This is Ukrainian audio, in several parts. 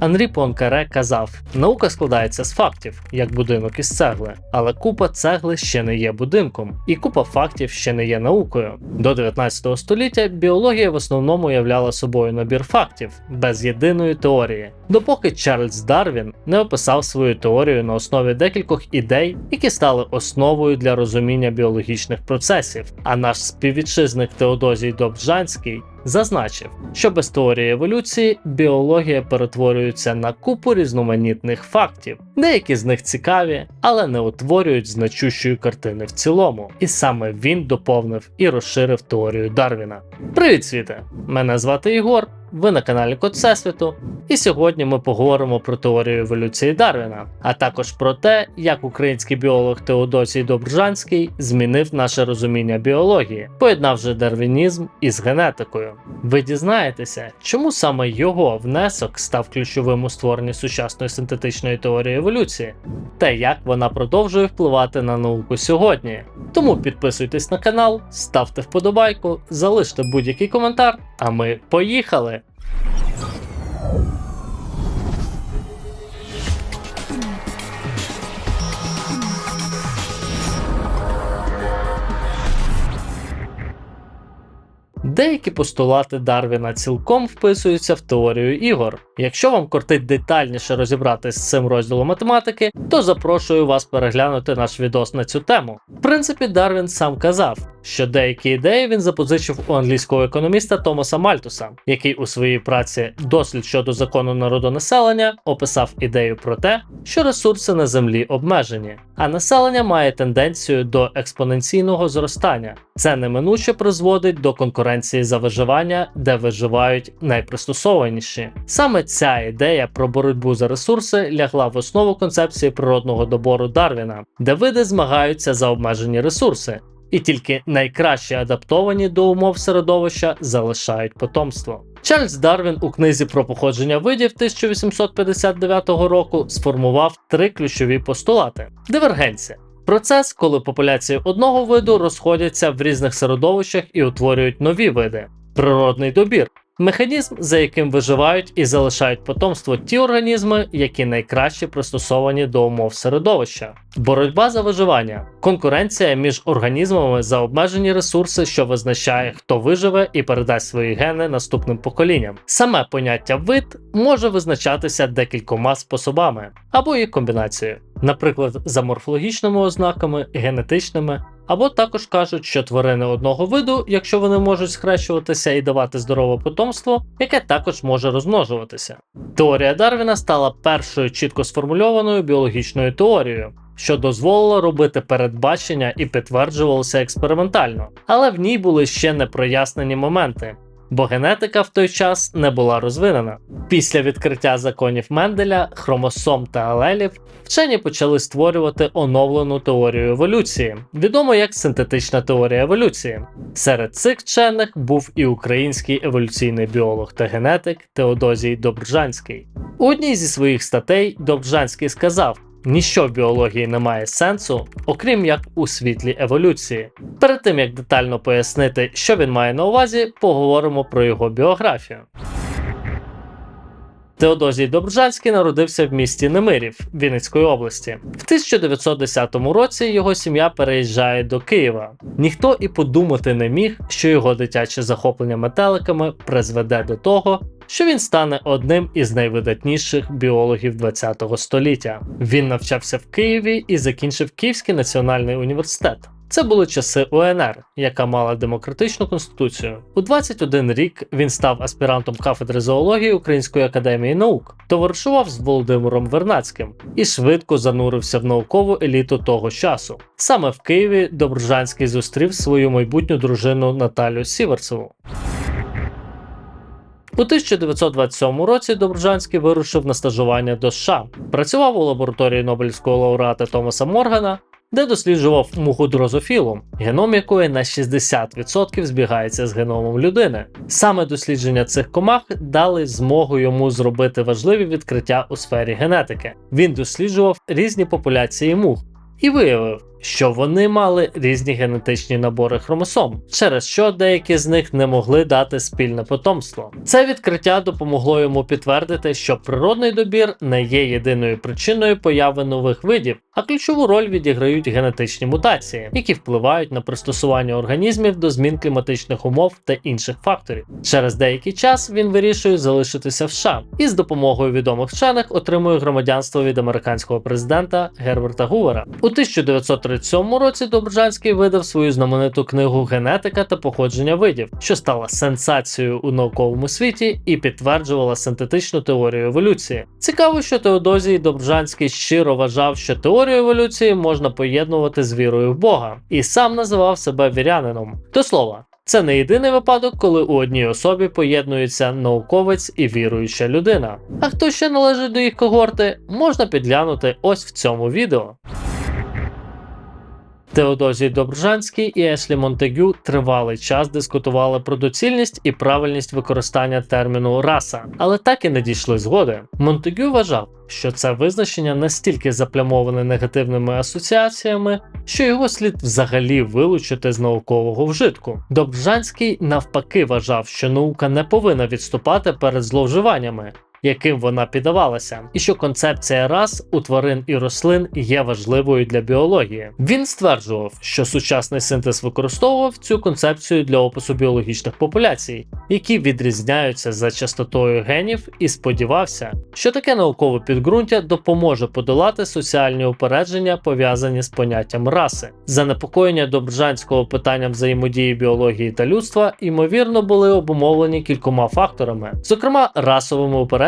Анрі Понкаре казав: наука складається з фактів, як будинок із цегли, але купа цегли ще не є будинком, і купа фактів ще не є наукою. До 19 століття біологія в основному являла собою набір фактів без єдиної теорії, допоки Чарльз Дарвін не описав свою теорію на основі декількох ідей, які стали основою для розуміння біологічних процесів. А наш співвітчизник Теодозій Добжанський зазначив, що без теорії еволюції біологія перетворюється на купу різноманітних фактів. Деякі з них цікаві, але не утворюють значущої картини в цілому. І саме він доповнив і розширив теорію Дарвіна. Привіт, світе! Мене звати Ігор. Ви на каналі Код Всесвіту, і сьогодні ми поговоримо про теорію еволюції Дарвіна, а також про те, як український біолог Теодосій Добржанський змінив наше розуміння біології, поєднавши дарвінізм із генетикою. Ви дізнаєтеся, чому саме його внесок став ключовим у створенні сучасної синтетичної теорії еволюції, та як вона продовжує впливати на науку сьогодні. Тому підписуйтесь на канал, ставте вподобайку, залиште будь-який коментар, а ми поїхали! Деякі постулати Дарвіна цілком вписуються в теорію ігор. Якщо вам кортить детальніше розібратись з цим розділом математики, то запрошую вас переглянути наш відос на цю тему. В принципі, Дарвін сам казав, що деякі ідеї він запозичив у англійського економіста Томаса Мальтуса, який у своїй праці Дослід щодо закону народонаселення описав ідею про те, що ресурси на землі обмежені, а населення має тенденцію до експоненційного зростання. Це неминуче призводить до конкуренції за виживання, де виживають найпристосованіші. Саме ця ідея про боротьбу за ресурси лягла в основу концепції природного добору Дарвіна, де види змагаються за обмежені ресурси. І тільки найкраще адаптовані до умов середовища залишають потомство. Чарльз Дарвін у книзі про походження видів 1859 року сформував три ключові постулати: дивергенція. Процес, коли популяції одного виду розходяться в різних середовищах і утворюють нові види, природний добір. Механізм, за яким виживають і залишають потомство ті організми, які найкраще пристосовані до умов середовища, боротьба за виживання, конкуренція між організмами за обмежені ресурси, що визначає, хто виживе і передасть свої гени наступним поколінням. Саме поняття вид може визначатися декількома способами або їх комбінацією, наприклад, за морфологічними ознаками, генетичними. Або також кажуть, що тварини одного виду, якщо вони можуть схрещуватися і давати здорове потомство, яке також може розмножуватися. Теорія Дарвіна стала першою чітко сформульованою біологічною теорією, що дозволило робити передбачення і підтверджувалося експериментально, але в ній були ще непрояснені моменти. Бо генетика в той час не була розвинена. Після відкриття законів Менделя, хромосом та алелів, вчені почали створювати оновлену теорію еволюції, відомо як синтетична теорія еволюції. Серед цих вчених був і український еволюційний біолог та генетик Теодозій Добржанський. У одній зі своїх статей Добржанський сказав. Ніщо в біології не має сенсу, окрім як у світлі еволюції. Перед тим як детально пояснити, що він має на увазі, поговоримо про його біографію. Теодозій Добржанський народився в місті Немирів Вінницької області. В 1910 році його сім'я переїжджає до Києва. Ніхто і подумати не міг, що його дитяче захоплення метеликами призведе до того, що він стане одним із найвидатніших біологів ХХ століття. Він навчався в Києві і закінчив Київський національний університет. Це були часи УНР, яка мала демократичну конституцію. У 21 рік він став аспірантом кафедри зоології Української академії наук, товаришував з Володимиром Вернацьким і швидко занурився в наукову еліту того часу. Саме в Києві Добржанський зустрів свою майбутню дружину Наталю Сіверцеву. У 1927 році Добржанський вирушив на стажування до США, працював у лабораторії Нобелівського лауреата Томаса Моргана, де досліджував муху дрозофілу, геном якої на 60% збігається з геномом людини. Саме дослідження цих комах дали змогу йому зробити важливі відкриття у сфері генетики. Він досліджував різні популяції мух і виявив, що вони мали різні генетичні набори хромосом, через що деякі з них не могли дати спільне потомство. Це відкриття допомогло йому підтвердити, що природний добір не є єдиною причиною появи нових видів, а ключову роль відіграють генетичні мутації, які впливають на пристосування організмів до змін кліматичних умов та інших факторів. Через деякий час він вирішує залишитися в США і з допомогою відомих вчених отримує громадянство від американського президента Герберта Гувера. У 1937 році Добржанський видав свою знамениту книгу Генетика та походження видів, що стала сенсацією у науковому світі і підтверджувала синтетичну теорію еволюції. Цікаво, що Теодозій Добржанський щиро вважав, що теорію еволюції можна поєднувати з вірою в Бога, і сам називав себе вірянином. До слова. Це не єдиний випадок, коли у одній особі поєднується науковець і віруюча людина. А хто ще належить до їх когорти, можна підглянути ось в цьому відео. Теодозій Добржанський і Ешлі Монтегю тривалий час дискутували про доцільність і правильність використання терміну раса, але так і не дійшли згоди. Монтегю вважав, що це визначення настільки заплямоване негативними асоціаціями, що його слід взагалі вилучити з наукового вжитку. Добржанський навпаки вважав, що наука не повинна відступати перед зловживаннями. Яким вона піддавалася, і що концепція рас у тварин і рослин є важливою для біології. Він стверджував, що сучасний синтез використовував цю концепцію для опису біологічних популяцій, які відрізняються за частотою генів, і сподівався, що таке наукове підґрунтя допоможе подолати соціальні упередження, пов'язані з поняттям раси. Занепокоєння Добржанського питанням взаємодії біології та людства ймовірно були обумовлені кількома факторами, зокрема расовими упередженнями,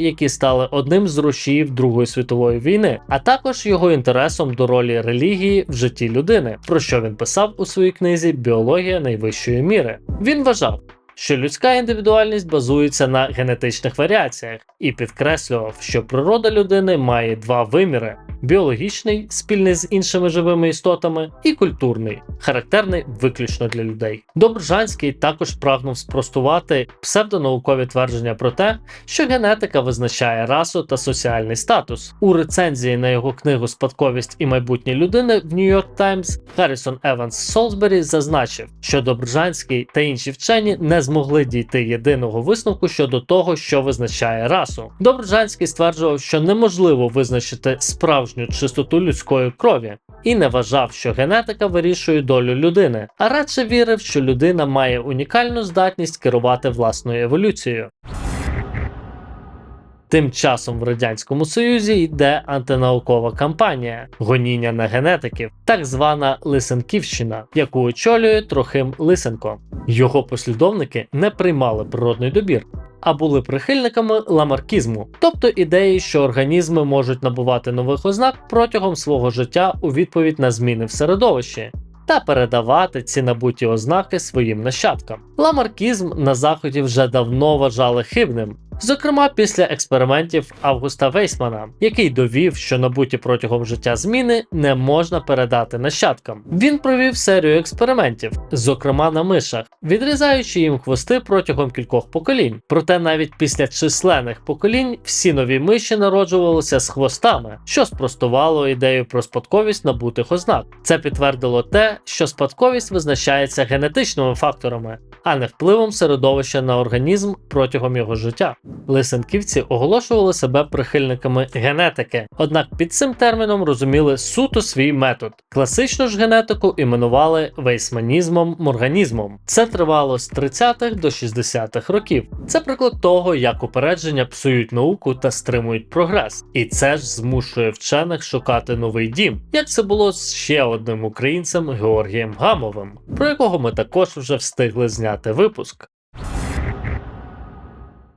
які стали одним з рушіїв Другої світової війни, а також його інтересом до ролі релігії в житті людини, про що він писав у своїй книзі Біологія найвищої міри. Він вважав. Що людська індивідуальність базується на генетичних варіаціях, і підкреслював, що природа людини має два виміри: біологічний, спільний з іншими живими істотами, і культурний, характерний виключно для людей. Добржанський також прагнув спростувати псевдонаукові твердження про те, що генетика визначає расу та соціальний статус. У рецензії на його книгу Спадковість і майбутнє людини в York Times Харрісон Еванс Солсбері зазначив, що Добржанський та інші вчені не змогли дійти єдиного висновку щодо того, що визначає расу. Добржанський стверджував, що неможливо визначити справжню чистоту людської крові, і не вважав, що генетика вирішує долю людини, а радше вірив, що людина має унікальну здатність керувати власною еволюцією. Тим часом в радянському союзі йде антинаукова кампанія гоніння на генетиків, так звана Лисенківщина, яку очолює Трохим Лисенко. Його послідовники не приймали природний добір, а були прихильниками ламаркізму, тобто ідеї, що організми можуть набувати нових ознак протягом свого життя у відповідь на зміни в середовищі. Та передавати ці набуті ознаки своїм нащадкам. Ламаркізм на заході вже давно вважали хибним, Зокрема, після експериментів Августа Вейсмана, який довів, що набуті протягом життя зміни не можна передати нащадкам. Він провів серію експериментів, зокрема на мишах, відрізаючи їм хвости протягом кількох поколінь. Проте навіть після численних поколінь всі нові миші народжувалися з хвостами, що спростувало ідею про спадковість набутих ознак. Це підтвердило те, що спадковість визначається генетичними факторами, а не впливом середовища на організм протягом його життя. Лисенківці оголошували себе прихильниками генетики, однак під цим терміном розуміли суто свій метод. Класичну ж генетику іменували вейсманізмом морганізмом. Це тривало з 30-х до 60-х років. Це приклад того, як упередження псують науку та стримують прогрес. І це ж змушує вчених шукати новий дім, як це було з ще одним українцем Георгієм Гамовим, про якого ми також вже встигли зняти випуск.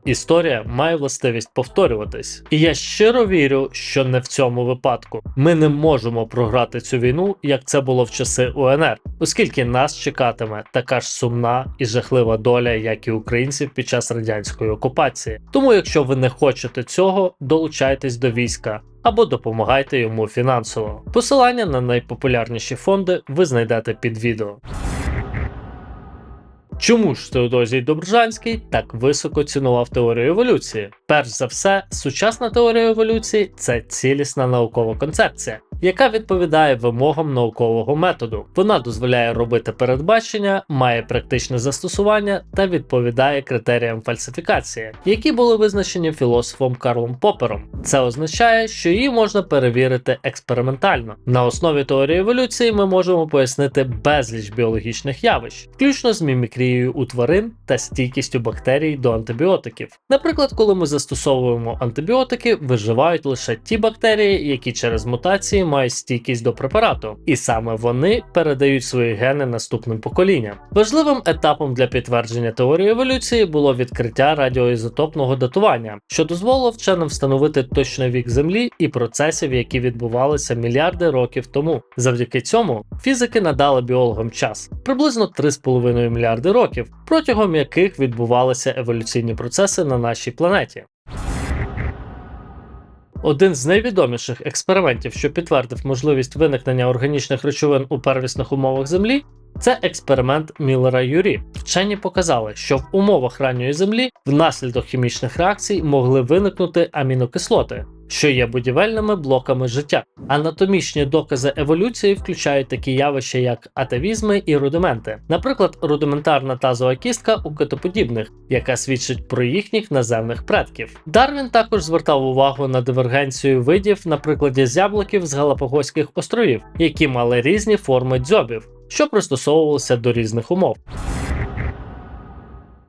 Історія має властивість повторюватись, і я щиро вірю, що не в цьому випадку. Ми не можемо програти цю війну, як це було в часи УНР, оскільки нас чекатиме така ж сумна і жахлива доля, як і українців під час радянської окупації. Тому, якщо ви не хочете цього, долучайтесь до війська. Або допомагайте йому фінансово. Посилання на найпопулярніші фонди ви знайдете під відео. Чому ж Теодозій Добржанський так високо цінував теорію еволюції? Перш за все, сучасна теорія еволюції це цілісна наукова концепція, яка відповідає вимогам наукового методу. Вона дозволяє робити передбачення, має практичне застосування та відповідає критеріям фальсифікації, які були визначені філософом Карлом Попером. Це означає, що її можна перевірити експериментально. На основі теорії еволюції ми можемо пояснити безліч біологічних явищ, включно з мімікрією у тварин та стійкістю бактерій до антибіотиків. Наприклад, коли ми застосовуємо антибіотики, виживають лише ті бактерії, які через мутації мають стійкість до препарату, і саме вони передають свої гени наступним поколінням. Важливим етапом для підтвердження теорії еволюції було відкриття радіоізотопного датування, що дозволило вченим встановити точний вік Землі і процесів, які відбувалися мільярди років тому. Завдяки цьому фізики надали біологам час приблизно 3,5 мільярди років, протягом яких відбувалися еволюційні процеси на нашій планеті. Один з найвідоміших експериментів, що підтвердив можливість виникнення органічних речовин у первісних умовах Землі, це експеримент Міллера Юрі. Вчені показали, що в умовах ранньої землі внаслідок хімічних реакцій могли виникнути амінокислоти, що є будівельними блоками життя. Анатомічні докази еволюції включають такі явища, як атавізми і рудименти, наприклад, рудиментарна тазова кістка у китоподібних, яка свідчить про їхніх наземних предків. Дарвін також звертав увагу на дивергенцію видів на прикладі зябликів з Галапагоських островів, які мали різні форми дзьобів, що пристосовувалися до різних умов.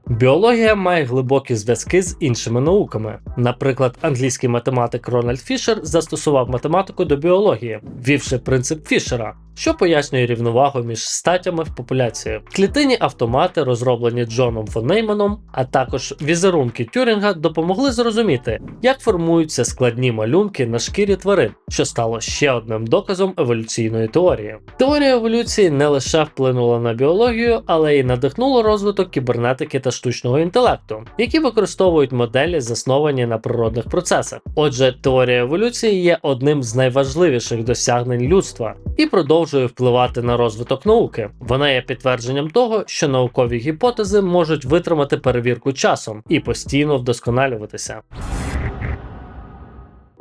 Біологія має глибокі зв'язки з іншими науками. Наприклад, англійський математик Рональд Фішер застосував математику до біології, ввівши принцип Фішера, що пояснює рівновагу між статями в популяції. Клітинні автомати, розроблені Джоном фон Нейманом, а також візерунки Тюрінга, допомогли зрозуміти, як формуються складні малюнки на шкірі тварин, що стало ще одним доказом еволюційної теорії. Теорія еволюції не лише вплинула на біологію, але й надихнула розвиток кібернетики та штучного інтелекту, які використовують моделі, засновані на природних процесах. Отже, теорія еволюції є одним з найважливіших досягнень людства і продовжує впливати на розвиток науки. Вона є підтвердженням того, що наукові гіпотези можуть витримати перевірку часом і постійно вдосконалюватися.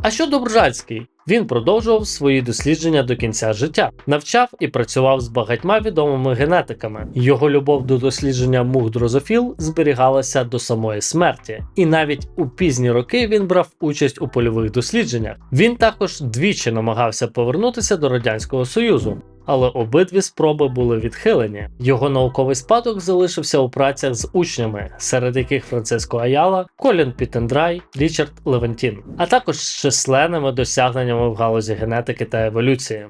А щодо Бржальський, він продовжував свої дослідження до кінця життя, навчав і працював з багатьма відомими генетиками. Його любов до дослідження мух дрозофіл зберігалася до самої смерті, і навіть у пізні роки він брав участь у польових дослідженнях. Він також двічі намагався повернутися до радянського союзу. Але обидві спроби були відхилені. Його науковий спадок залишився у працях з учнями, серед яких Франциско Аяла, Колін Пітендрай, Річард Левентін, а також з численними досягненнями в галузі генетики та еволюції.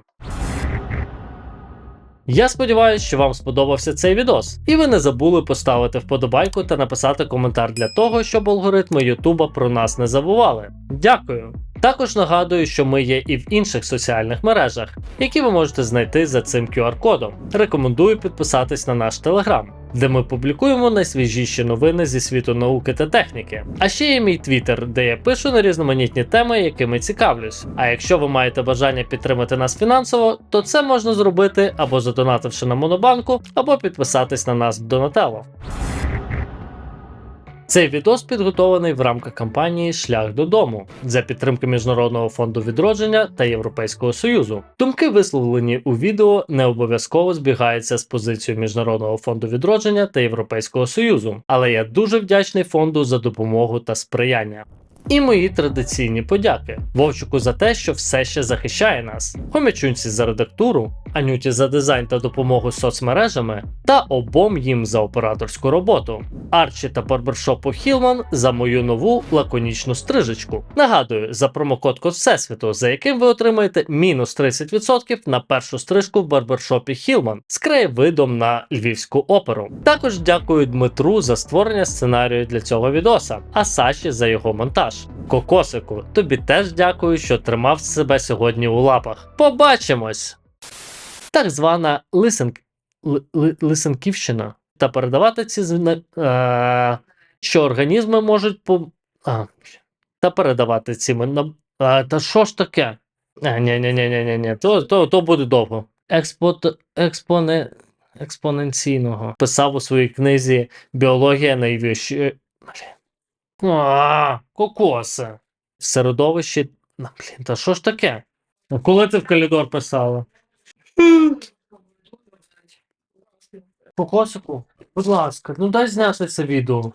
Я сподіваюся, що вам сподобався цей відос, і ви не забули поставити вподобайку та написати коментар для того, щоб алгоритми Ютуба про нас не забували. Дякую! Також нагадую, що ми є і в інших соціальних мережах, які ви можете знайти за цим QR-кодом. Рекомендую підписатись на наш телеграм, де ми публікуємо найсвіжіші новини зі світу науки та техніки. А ще є мій твіттер, де я пишу на різноманітні теми, якими цікавлюсь. А якщо ви маєте бажання підтримати нас фінансово, то це можна зробити або задонативши на Монобанку, або підписатись на нас в Донателло. Цей відос підготований в рамках кампанії Шлях додому за підтримки Міжнародного фонду відродження та Європейського союзу. Думки, висловлені у відео, не обов'язково збігаються з позицією Міжнародного фонду відродження та Європейського союзу, але я дуже вдячний фонду за допомогу та сприяння. І мої традиційні подяки Вовчику за те, що все ще захищає нас, Хомячунці за редактуру, Анюті за дизайн та допомогу з соцмережами, та обом їм за операторську роботу, Арчі та барбершопу Хілман за мою нову лаконічну стрижечку. Нагадую, за промокод Код Всесвіту, за яким ви отримаєте мінус 30% на першу стрижку в барбершопі Хілман з краєвидом на львівську оперу. Також дякую Дмитру за створення сценарію для цього відоса, а Саші за його монтаж. Кокосику, тобі теж дякую, що тримав себе сьогодні у лапах. Побачимось! Так звана лисен... ли- ли- лисенківщина. Та передавати ці зна... е... що організми можуть по. А, та передавати ці а, Та що ж таке? А, ні, ні, ні, ні, ні, ні. То, то, то буде довго. Експот... Експоне... Експоненційного. Писав у своїй книзі Біологія найвищої. А, кокоси. В середовищі. На, блін, та що ж таке? А коли ти в коридор писала? По косику? Будь ласка, ну дай зняти це відео.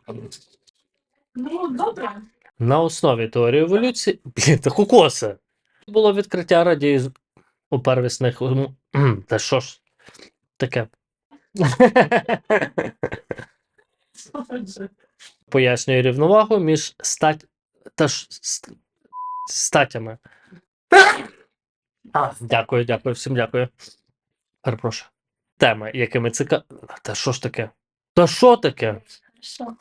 Ну, добре. На основі теорії еволюції. Блін, та кукоси. Було відкриття радії у первісних. Та що ж таке? Пояснює рівновагу між стать... та ж... ст- статями. А, дякую, дякую, всім дякую. Перепрошую. Теми, якими цика. Та що ж таке? Та що таке? Що?